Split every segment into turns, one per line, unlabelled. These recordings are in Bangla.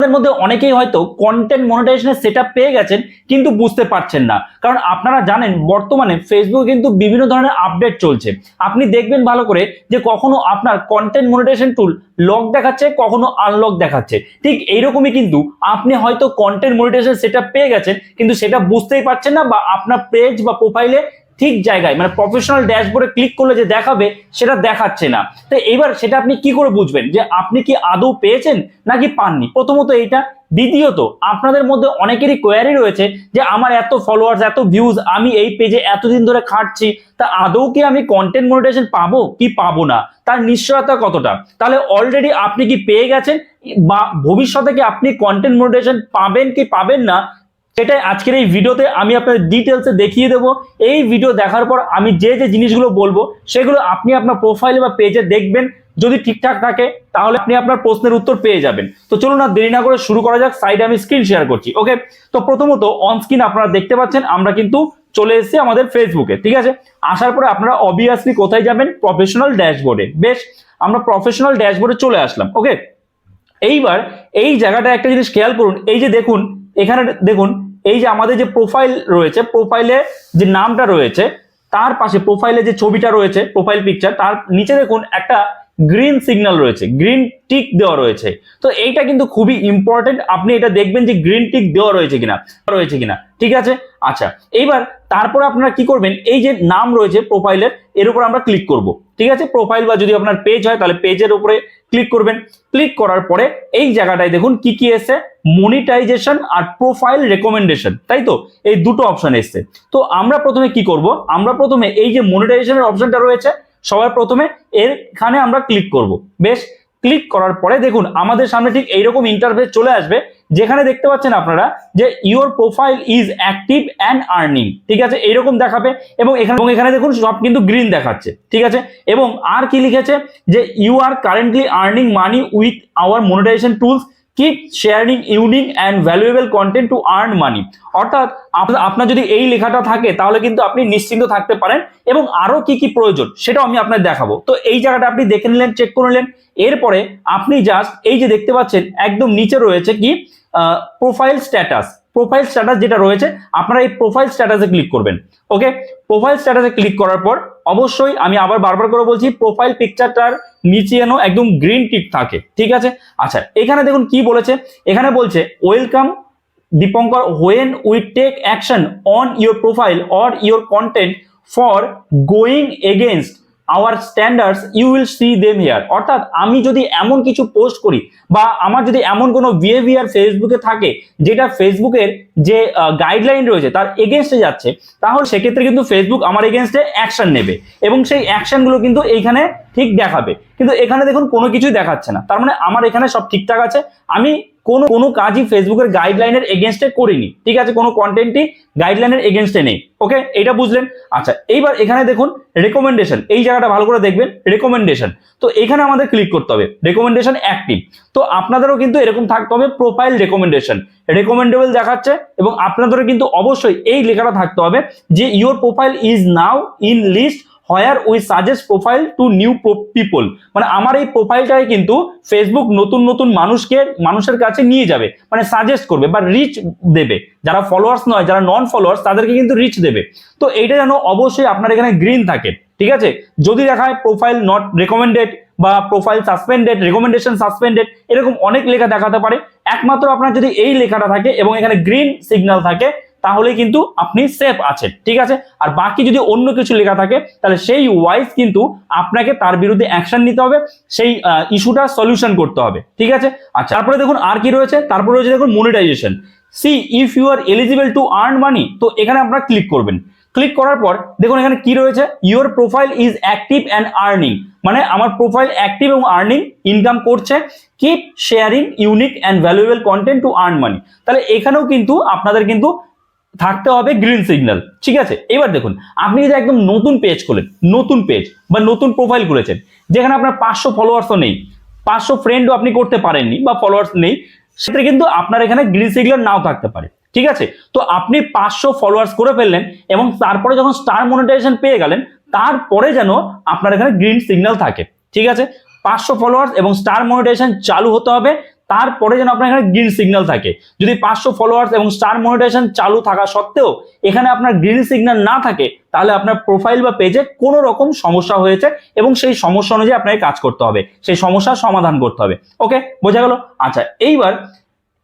আপনাদের মধ্যে অনেকেই হয়তো কন্টেন্ট মনিটাইজেশনের সেট পেয়ে গেছেন, কিন্তু বুঝতে পারছেন না। কারণ আপনারা জানেন, বর্তমানে ফেসবুকে কিন্তু বিভিন্ন ধরনের আপডেট চলছে। আপনি দেখবেন ভালো করে যে কখনো আপনার কন্টেন্ট মনিটাইজেশন টুল লক দেখাচ্ছে, কখনো আনলক দেখাচ্ছে। ঠিক এইরকমই কিন্তু আপনি হয়তো কন্টেন্ট মনিটাইজেশন সেট পেয়ে গেছেন, কিন্তু সেটা বুঝতেই পারছেন না বা আপনার পেজ বা প্রোফাইলে ঠিক জায়গায় মানে প্রফেশনাল ড্যাশবোর্ডে ক্লিক করলে যে দেখাবে, সেটা দেখাচ্ছে না। তো এবার সেটা আপনি কি করে বুঝবেন? যে আপনি কি আদৌ পেয়েছেন নাকি পাননি? প্রথমত এইটা। দ্বিতীয়ত, আপনাদের মধ্যে অনেকেরই কোয়ারি রয়েছে যে আমার এত ফলোয়ার্স এত ভিউজ আমি এই পেজে এতদিন ধরে খাটছি, তা আদৌ কি আমি কন্টেন্ট মনিটাইজেশন পাবো কি পাবো না? তার নিশ্চয়তা কতটা? তাহলে অলরেডি আপনি কি পেয়ে গেছেন? বা ভবিষ্যতে কি আপনি কন্টেন্ট মনিটাইজেশন পাবেন কি পাবেন না? সেটাই আজকের এই ভিডিওতে আমি আপনাদের ডিটেলসে দেখিয়ে দেবো। এই ভিডিও দেখার পর আমি যে যে জিনিসগুলো বলব, সেগুলো আপনি আপনার প্রোফাইলে বা পেজে দেখবেন। যদি ঠিকঠাক থাকে, তাহলে আপনি আপনার প্রশ্নের উত্তর পেয়ে যাবেন। তো চলুন না দেরি না করে শুরু করা যাক সাইডে আমি স্ক্রিন শেয়ার করছি ওকে তো প্রথমত অন স্ক্রিন আপনারা দেখতে পাচ্ছেন, আমরা কিন্তু চলে এসেছি আমাদের ফেসবুকে ঠিক আছে? আসার পরে আপনারা অবভিয়াসলি কোথায় যাবেন? প্রফেশনাল ড্যাশবোর্ডে বেশ, আমরা প্রফেশনাল ড্যাশবোর্ডে চলে আসলাম ওকে এইবার এই জায়গাটা একটা জিনিস খেয়াল করুন, এই যে দেখুন, এখানে দেখুন এই যে আমাদের যে প্রোফাইল রয়েছে প্রোফাইলে যে নামটা রয়েছে, তার পাশে প্রোফাইলে যে ছবিটা রয়েছে প্রোফাইল পিকচার তার নিচে দেখুন একটা গ্রিন সিগন্যাল রয়েছে গ্রিন টিক দেওয়া রয়েছে। তো এইটা কিন্তু খুবই ইম্পর্টেন্ট আপনি এটা দেখবেন যে গ্রিন টিক দেওয়া রয়েছে কিনা রয়েছে কিনা, ঠিক আছে? আচ্ছা এইবার তারপরে আপনারা কি করবেন, এই যে নাম রয়েছে প্রোফাইলের এর উপর আমরা ক্লিক করব, ঠিক আছে? প্রোফাইল বা যদি আপনার পেজ হয়, তাহলে পেজের উপরে ক্লিক করবেন। ক্লিক করার পরে এই জায়গাটায় দেখুন কি কি এসছে মনিটাইজেশন আর প্রোফাইল রেকমেন্ডেশন তাই তো? এই দুটো অপশন এসছে। তো আমরা প্রথমে কি করব, আমরা প্রথমে এই যে মনিটাইজেশনের অপশনটা রয়েছে সবার প্রথমে এখানে আমরা ক্লিক করব। বেশ ক্লিক করার পরে দেখুন, আমাদের সামনে ঠিক এইরকম ইন্টারফেস চলে আসবে, যেখানে দেখতে পাচ্ছেন আপনারা যে your profile is active and earning ঠিক আছে? এইরকম দেখাবে এবং এখানে এবং এখানে দেখুন, সব কিন্তু গ্রিন দেখাচ্ছে, ঠিক আছে? এবং আর কি লিখেছে? যে you are currently earning money with our monetization tools keep sharing unique and valuable content to earn money অর্থাৎ আপনার যদি এই লেখাটা থাকে, তাহলে কিন্তু আপনি নিশ্চিন্ত থাকতে পারেন এবং আরও কি কি প্রয়োজন সেটাও আমি আপনার দেখাবো। তো এই জায়গাটা আপনি দেখে নিলেন চেক করে নিলেন। এরপরে আপনি জাস্ট এই যে দেখতে পাচ্ছেন, একদম নিচে রয়েছে কি প্রোফাইল স্ট্যাটাস প্রোফাইল স্ট্যাটাস যেটা রয়েছে, আপনারা এই প্রোফাইল স্ট্যাটাসে ক্লিক করবেন। ওকে প্রোফাইল স্ট্যাটাসে ক্লিক করার পর, অবশ্যই আমি আবার বারবার করে বলছি প্রোফাইল পিকচারটার নিচে যেন একদম গ্রিন টিক থাকে। ঠিক আছে? আচ্ছা এখানে দেখুন কি বলেছে? এখানে বলছে welcome Dipankar when we take action on your profile or your content for going against our standards you will see them here অর্থাৎ আমি যদি এমন কিছু পোস্ট করি বা আমার যদি এমন কোনো বিহেভিয়ার ফেসবুকে থাকে, যেটা ফেসবুকের যে গাইডলাইন রয়েছে তার এগেনস্টে যাচ্ছে, তাহলে সেক্ষেত্রে কিন্তু ফেসবুক আমার এগেনস্টে অ্যাকশন নেবে এবং সেই অ্যাকশনগুলো কিন্তু এইখানে ঠিক দেখাবে। কিন্তু এখানে দেখুন কোনো কিছুই দেখাচ্ছে না। তার মানে আমার এখানে সব ঠিকঠাক আছে। আমি কোনো কোনো কাজই ফেসবুকের গাইডলাইনের এগেনস্টে করিনি, ঠিক আছে? কোনো কন্টেন্টই গাইডলাইনের এগেনস্টে নেই ওকে এটা বুঝলেন? আচ্ছা এইবার এখানে দেখুন রেকমেন্ডেশন এই জায়গাটা ভালো করে দেখবেন রেকমেন্ডেশন তো এখানে আমাদের ক্লিক করতে হবে রেকমেন্ডেশন অ্যাক্টিভ তো আপনাদেরও কিন্তু এরকম থাকতে হবে প্রোফাইল রেকমেন্ডেশন রেকমেন্ডেবল দেখাচ্ছে এবং আপনাদেরও কিন্তু অবশ্যই এই লেখাটা থাকতে হবে যে your profile is now in list where we suggest profile to new people মানে আমার এই প্রোফাইলটাই কিন্তু ফেসবুক নতুন নতুন মানুষকে, মানুষের কাছে নিয়ে যাবে। মানে সাজেস্ট করবে বা রিচ দেবে। যারা ফলোয়ার্স নয়, যারা নন ফলোয়ার্স তাদেরকে কিন্তু রিচ দেবে। তো এইটা যেন অবশ্যই আপনার এখানে গ্রিন থাকে। ঠিক আছে? যদি দেখায় প্রোফাইল নট রেকমেন্ডেড বা প্রোফাইল সাসপেন্ডেড রেকমেন্ডেশন সাসপেন্ডেড এরকম অনেক লেখা দেখাতে পারে। একমাত্র আপনার যদি এই লেখাটা থাকে এবং এখানে গ্রিন সিগন্যাল থাকে তাহলে কিন্তু আপনি সেফ আছেন, ঠিক আছে? আর বাকি যদি অন্য কিছু লেখা থাকে, তাহলে সেই ওয়াইজ কিন্তু আপনাকে তার বিরুদ্ধে অ্যাকশন নিতে হবে, সেই ইস্যুটা সলিউশন করতে হবে, ঠিক আছে? আচ্ছা তারপরে দেখুন আর কি রয়েছে, তারপরে রয়েছে দেখুন monetization see if you are eligible to earn money তো এখানে আপনারা ক্লিক করবেন। ক্লিক করার পর দেখুন এখানে কি রয়েছে? Your profile is active and earning মানে আমার প্রোফাইল অ্যাক্টিভ এবং আর্নিং ইনকাম করছে। Keep sharing unique and valuable content to earn money তাহলে এখানেও কিন্তু আপনাদের কিন্তু থাকতে হবে গ্রিন সিগন্যাল ঠিক আছে? এবার দেখুন, আপনি যদি একদম নতুন পেজ খোলেন, নতুন পেজ বা নতুন প্রোফাইল খুলেছেন, যেখানে আপনার পাঁচশো ফলোয়ার্সও নেই, পাঁচশো ফ্রেন্ডও আপনি করতে পারেননি বা ফলোয়ার্স নেই সেটা কিন্তু আপনার এখানে গ্রিন সিগন্যাল নাও থাকতে পারে। ঠিক আছে? তো আপনি পাঁচশো ফলোয়ার্স করে ফেললেন এবং তারপরে যখন স্টার মনিটাইজেশন পেয়ে গেলেন, তারপরে যেন আপনার এখানে গ্রিন সিগন্যাল থাকে। ঠিক আছে? পাঁচশো ফলোয়ার্স এবং স্টার মনিটাইজেশন চালু হতে হবে তারপরে যেন আপনার এখানে গ্রিন সিগন্যাল থাকে। যদি পাঁচশো ফলোয়ার্স এবং স্টার মনিটাইজেশন চালু থাকা সত্ত্বেও এখানে আপনার গ্রিন সিগন্যাল না থাকে, তাহলে আপনার প্রোফাইল বা পেজে কোনো রকম সমস্যা হয়েছে এবং সেই সমস্যা অনুযায়ী আপনাকে কাজ করতে হবে। সেই সমস্যার সমাধান করতে হবে। ওকে? বোঝা গেল? আচ্ছা এইবার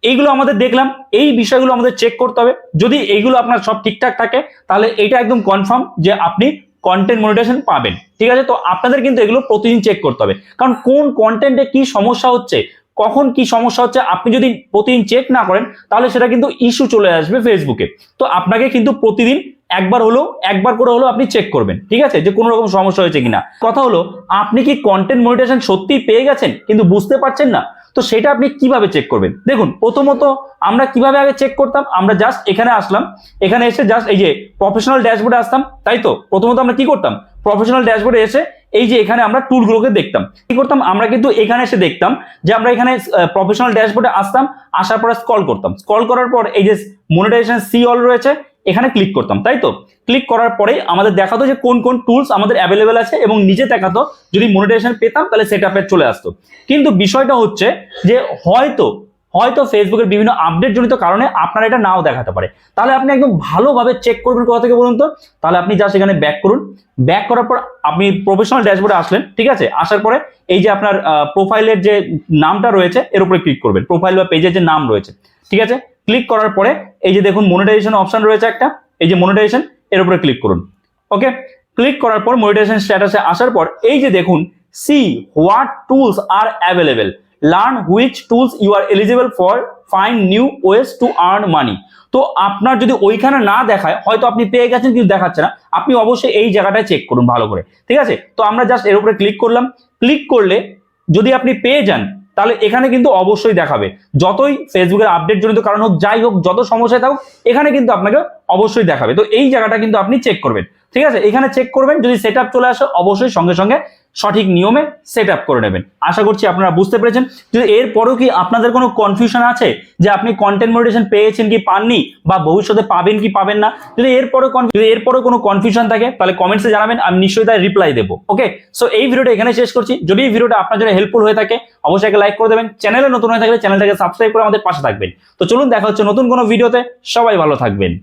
এইগুলো আমাদের দেখলাম, এই বিষয়গুলো আমাদের চেক করতে হবে। যদি এইগুলো আপনার সব ঠিকঠাক থাকে, তাহলে এটা একদম কনফার্ম যে আপনি কন্টেন্ট মনিটাইজেশন পাবেন। ঠিক আছে? তো আপনাদের কিন্তু এগুলো প্রতিদিন চেক করতে হবে। কারণ কোন কন্টেন্টে কি সমস্যা হচ্ছে কখন কি সমস্যা হচ্ছে, আপনি যদি প্রতিদিন চেক না করেন, তাহলে সেটা কিন্তু ইস্যু চলে আসবে ফেসবুকে তো আপনাকে কিন্তু প্রতিদিন একবার হলো একবার করে হলো আপনি চেক করবেন, ঠিক আছে? যে কোনো রকম সমস্যা হয়েছে কিনা। কথা হলো, আপনি কি কন্টেন্ট মনিটাইজেশন সত্যি পেয়ে গেছেন, কিন্তু বুঝতে পারছেন না? তো সেটা আপনি কীভাবে চেক করবেন? দেখুন, প্রথমত আমরা কীভাবে আগে চেক করতাম, আমরা জাস্ট এখানে আসলাম, এখানে এসে জাস্ট এই যে প্রফেশনাল ড্যাশবোর্ডে আসতাম, তাই তো? প্রথমত আমরা কি করতাম? প্রফেশনাল ড্যাশবোর্ডে এসে এই যে এখানে আমরা টুলগুলোকে দেখতাম। কি করতাম? আমরা কিন্তু এখানে এসে দেখতাম যে আমরা এখানে প্রফেশনাল ড্যাশবোর্ডে আসতাম, আসার পরে স্কল করতাম। স্কল করার পর এই যে মনিটাইজেশন সি অল রয়েছে, এখানে ক্লিক করতাম, তাই তো? ক্লিক করার পরেই আমাদের দেখাতো যে কোন কোন টুলস আমাদের অ্যাভেলেবেল আছে এবং নিজে দেখাতো, যদি মনিটাইজেশন পেতাম তাহলে সেট চলে আসতো। কিন্তু বিষয়টা হচ্ছে যে হয়তো হয়তো ফেসবুকের বিভিন্ন আপডেট জনিত কারণে আপনার এটা নাও দেখাতে পারে। তাহলে আপনি একদম ভালোভাবে চেক করবেন কোথা থেকে বলুন তো? তাহলে আপনি জাস্ট এখানে ব্যাক করুন। ব্যাক করার পর আপনি প্রফেশনাল ড্যাশবোর্ডে আসলেন, ঠিক আছে? আসার পরে এই যে আপনার প্রোফাইলের যে নামটা রয়েছে, এর উপরে ক্লিক করবেন। প্রোফাইল বা পেজের যে নাম রয়েছে, ঠিক আছে? ক্লিক করার পরে এই যে দেখুন মনিটাইজেশন অপশন রয়েছে একটা, এই যে মনিটাইজেশন এর উপরে ক্লিক করুন। ওকে ক্লিক করার পর মনিটাইজেশন স্ট্যাটাসে আসার পর এই যে দেখুন see what tools are available learn which tools you are eligible for find new ways to earn money তো আপনার যদি ওইখানে না দেখায়, হয়তো আপনি পেয়ে গেছেন কিন্তু দেখাচ্ছে না। আপনি অবশ্যই এই জায়গাটায় চেক করুন ভালো করে। ঠিক আছে? তো আমরা জাস্ট এর উপরে ক্লিক করলাম। ক্লিক করলে যদি আপনি পেয়ে যান, তাহলে এখানে কিন্তু অবশ্যই দেখাবে। যতই ফেসবুকের আপডেট জনিত কারণ হোক, যাই হোক, যত সমস্যায় থাকুক, এখানে কিন্তু আপনাকে অবশ্যই দেখাবে। তো এই জায়গাটা কিন্তু আপনি চেক করবেন। ঠিক আছে? এখানে চেক করবেন। যদি সেট চলে আসে, অবশ্যই সঙ্গে সঙ্গে সঠিক নিয়মে সেট আপ করে নেবেন। আশা করছি আপনারা বুঝতে পেরেছেন। যদি এরপরেও কি আপনাদের কোনো কনফিউশন আছে যে আপনি কন্টেন্ট মনিটেশন পেয়েছেন কি পাননি বা ভবিষ্যতে পাবেন কি পাবেন না? যদি এরপরে যদি এরপরে কোনো কনফিউশন থাকে, তাহলে কমেন্টসে জানাবেন, আমি নিশ্চয়ই তার রিপ্লাই দেবো। ওকে সো এই ভিডিওটা এখানে শেষ করছি। যদি এই ভিডিওটা আপনার জন্য হেল্পফুল হয়ে থাকে, অবশ্যই একটা লাইক করে দেবেন। চ্যানেলে নতুন হয়ে থাকলে চ্যানেলটাকে সাবস্ক্রাইব করে আমাদের পাশে থাকবেন। তো চলুন, দেখা হচ্ছে নতুন কোনো ভিডিওতে সবাই ভালো থাকবেন।